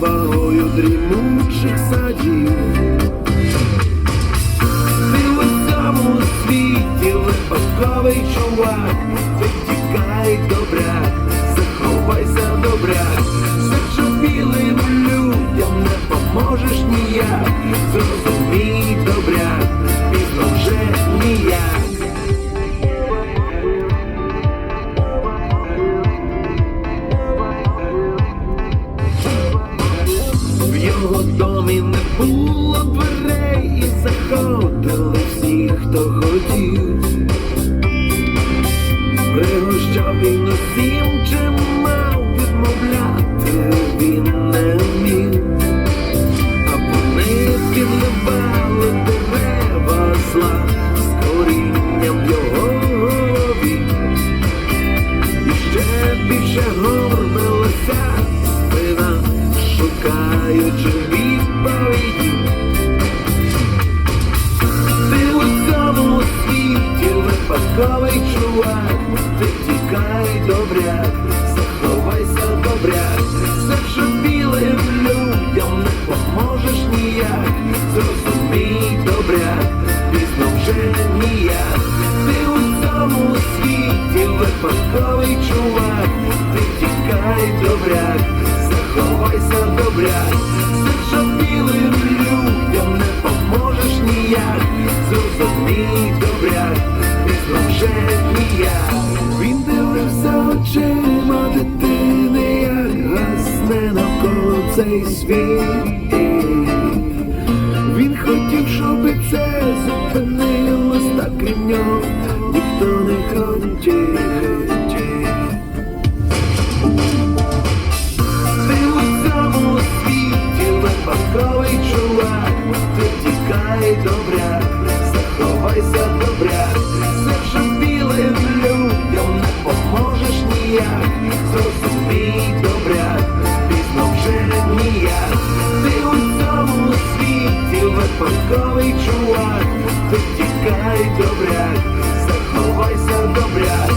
вагою дрімучих садів. Ти у усьому світі випадковий чувак, його домі не було дверей і заходили всі, хто хотів. Пригощав він усім, чим мав відмовляти він не вмів. А вони підливали дерева зла з корінням його. І ще більше добряк, заховайся добряк, зачепілим людям не поможеш ніяк, зрозумій добряк, пізно вже ніяк, ти у цьому світі випадковий чувак, ти тікай добряк, заховайся добряк, зачепілим людям не поможеш ніяк, зрозумій добряк, пізно вже ніяк. Цей світ. Він хотів, щоб це зупинилось, так і в нього ніхто не хотів. Світі чувак, тут тікай добряк, заховайся добряк,